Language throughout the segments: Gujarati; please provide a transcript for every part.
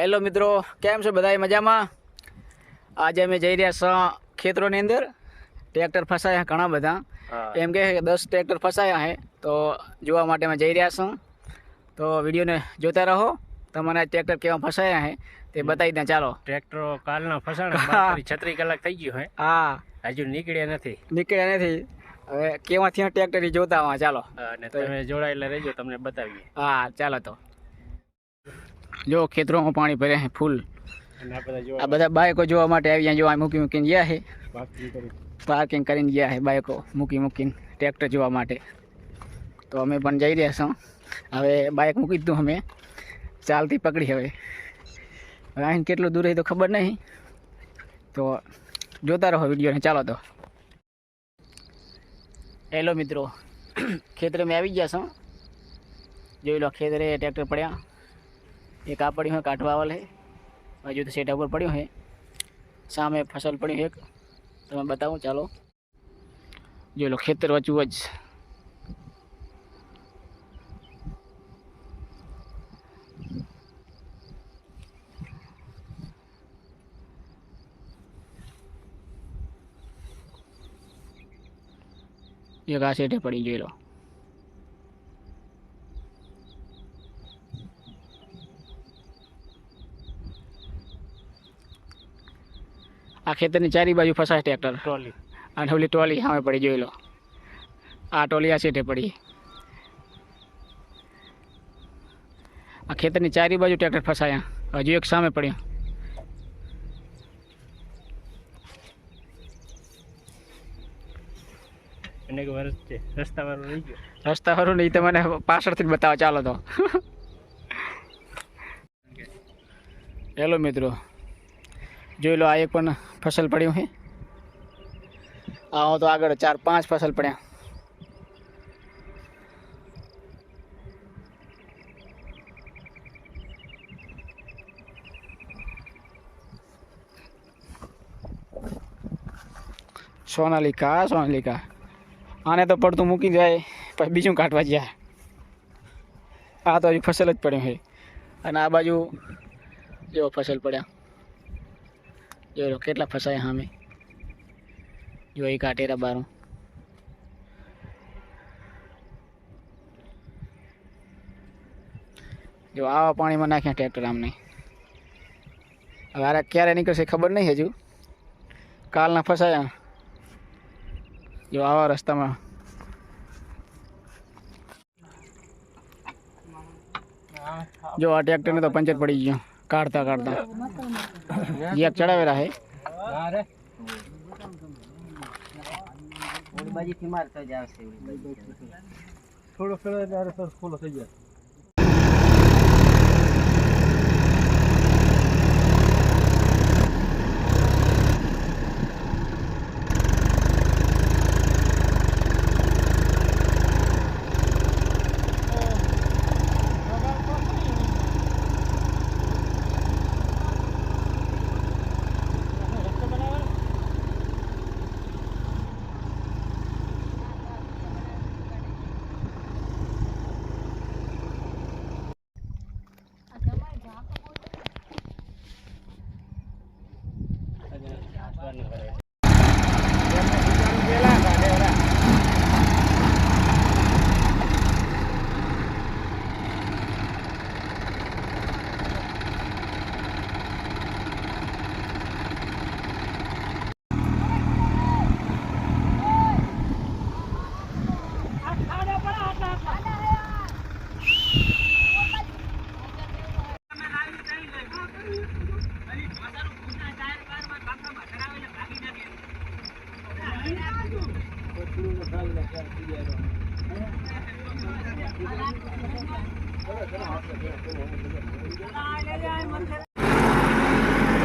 હેલો મિત્રો કેમ છો બધા મજામાં? આજે અમે જઈ રહ્યા છીએ ખેતરોની અંદર. ટ્રેક્ટર ફસાયા ઘણા બધા. એમ કે દસ ટ્રેક્ટર ફસાયા છે તો જોવા માટે અમે જઈ રહ્યા છીએ તો વિડીયોને જોતા રહો. તમારા ટ્રેક્ટર કેવા ફસાયા છે તે બતાવી દે ચાલો. ટ્રેક્ટરો કાલના ફસાણા છત્રીસ કલાક થઈ ગયું હે. હા. હજુ નીકળ્યા નથી. નીકળ્યા નથી. હવે કેવાથી ટ્રેક્ટર ઈ જોતા ચાલો. અને તમે જોડાયેલા રહેજો તમને બતાવીએ. હા ચાલો તો. જો ખેતરોમાં પાણી ભર્યા છે ફૂલ. આ બધા બાઈકો જોવા માટે આવ્યા જો આ મૂકી મૂકીને ગયા છે પાર્કિંગ કરીને ગયા છે બાઈકો મૂકી મૂકીને ટ્રેક્ટર જોવા માટે. તો અમે પણ જઈ રહ્યા છો હવે બાઇક મૂકી દીધું અમે. ચાલતી પકડી હવે. અહીં કેટલું દૂર છે તો ખબર નહીં. તો જોતા રહો વિડીયોને ચાલો તો. હેલો મિત્રો. ખેતરે મેં આવી ગયા છો જોઈ લો ખેતરે ટ્રેક્ટર પડ્યા. એક આ પડ્યું હોય કાઢવા વાલે હજુ તો સેટા ઉપર પડ્યું છે સામે ફસલ પડ્યું એક તમે બતાવું ચાલો જોઈ લો ખેતર વચ્ચું વચ એક આ સેટે પડી જોઈ લો આ ખેતરની ચારી બાજુ ફસાય ટ્રેક્ટર. ટ્રોલી. અને ઓલી ટોલી સામે પડી જોઈ લો. આ ટોલી આ સીટે પડી. આ ખેતરની ચારી બાજુ ટ્રેક્ટર ફસાયા. હજુ એક સામે પડ્યું. રસ્તા વાળું નહીં તો મને પાછળથી બતાવો. ચાલો તો. હેલો મિત્રો. જોઈ લો, આ એક પણ ફસલ પડ્યું છે. આવો તો આગળ ચાર પાંચ ફસલ પડ્યા. સોનાલિકા સોનાલિકા. આને તો પડતું મૂકી જાય, પછી બીજું કાઢવા જાય. આ તો હજુ ફસલ જ પડ્યું છે. અને આ બાજુ જો ફસલ પડ્યા. જો કેટલા ફસાયા સામે. જો એ કાટેરા બારો. જો આવા પાણીમાં નાખ્યા ટ્રેક્ટર આમને. હવે આરા ક્યારે નીકળશે ખબર નહીં હજુ. કાલના ફસાયા. જો આવા રસ્તામાં. જો આ ટ્રેક્ટરને તો પંચર પડી ગયો. કાઢતા કાઢતા. એક ચડાવેલા હે થોડો થોડો ત્યારે સર ફૂલો થઈ જાય.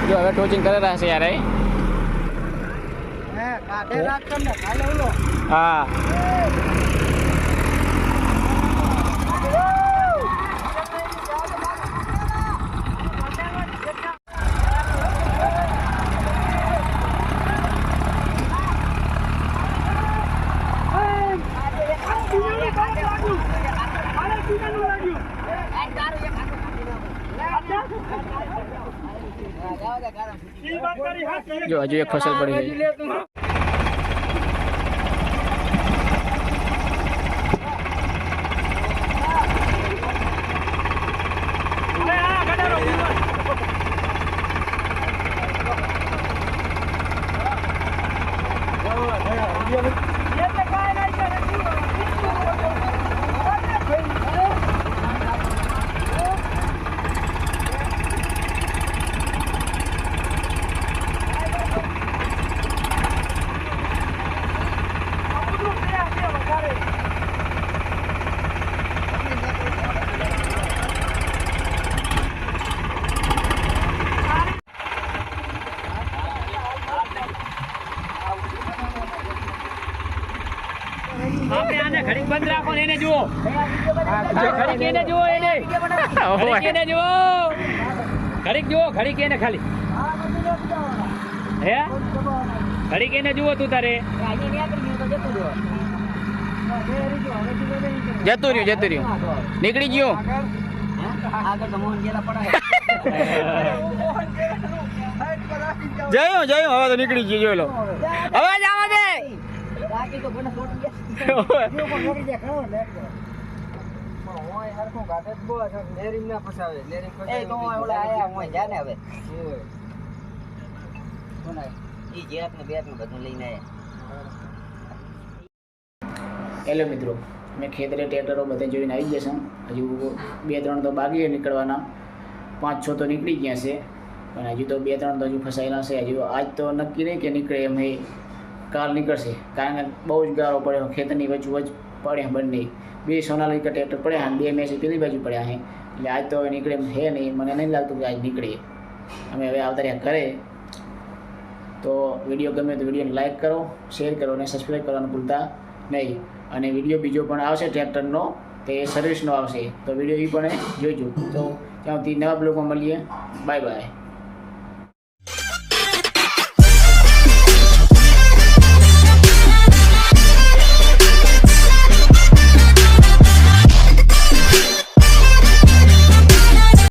જો હવે ટોચિંગ કરેલા છે યાર એ. હા. જો હજુ એક ફસલ પડી ગઈ. આપણે આને ઘડીક બંધ રાખો ને એને જુઓ. ઘડીક એને જુઓ એને. ઘડીક એને જુઓ. ઘડીક જુઓ ઘડીક એને ખાલી. હે? ઘડીક એને જુઓ તું તારે. જતું રહ્યું જતું રહ્યું. નીકળી ગયું. જયું જયું હવે તો નીકળી ગયું જોઈ લો. હવે. દે હેલો મિત્રો મેં ખેતરે ટ્રેક્ટરો બધે જોઈને આવી જશે હજુ બે ત્રણ તો બાકી નીકળવાના. પાંચ છ તો નીકળી ગયા છે. પણ હજુ તો બે ત્રણ તો હજુ ફસાયેલા છે. હજુ આજ તો નક્કી નહીં કે નીકળે એમ એ કાલ નીકળશે. કારણ કે બહુ જ ગારો પડ્યો ખેતરની વચ્ચે વચ પડ્યા બંને. બે સોનાલિકા ટ્રેક્ટર પડ્યા અને બે મેસી પેલી બાજુ પડ્યા હે એટલે આજ તો હવે નીકળે છે નહીં, મને નહીં લાગતું કે આજ નીકળે. અમે હવે આવતા રહ્યા ઘરે. તો વીડિયો ગમે તો વિડીયોને લાઈક કરો, શેર કરો અને સબસ્ક્રાઈબ કરવાનું ભૂલતા નહીં. અને વીડિયો બીજો પણ આવશે, ટ્રેક્ટરનો, તે સર્વિસનો આવશે. તો વીડિયો એ પણ જોઈજો. તો ત્યાંથી નવા બ્લોગમાં મળીએ. Bye bye.